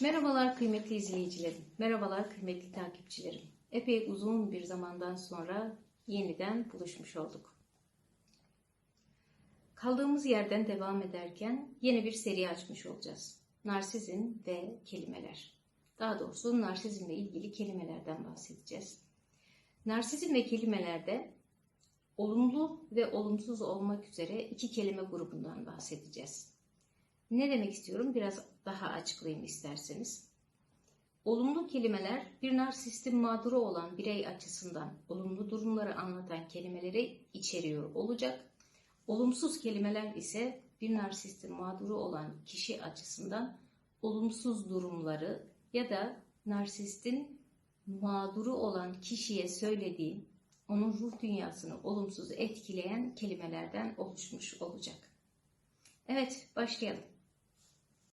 Merhabalar kıymetli izleyicilerim, merhabalar kıymetli takipçilerim. Epey uzun bir zamandan sonra yeniden buluşmuş olduk. Kaldığımız yerden devam ederken yeni bir seri açmış olacağız. Narsizm ve kelimeler. Daha doğrusu narsizmle ilgili kelimelerden bahsedeceğiz. Narsizm ve kelimelerde olumlu ve olumsuz olmak üzere iki kelime grubundan bahsedeceğiz. Ne demek istiyorum? Biraz daha açıklayayım isterseniz. Olumlu kelimeler bir narsistin mağduru olan birey açısından olumlu durumları anlatan kelimeleri içeriyor olacak. Olumsuz kelimeler ise bir narsistin mağduru olan kişi açısından olumsuz durumları ya da narsistin mağduru olan kişiye söylediği onun ruh dünyasını olumsuz etkileyen kelimelerden oluşmuş olacak. Evet, başlayalım.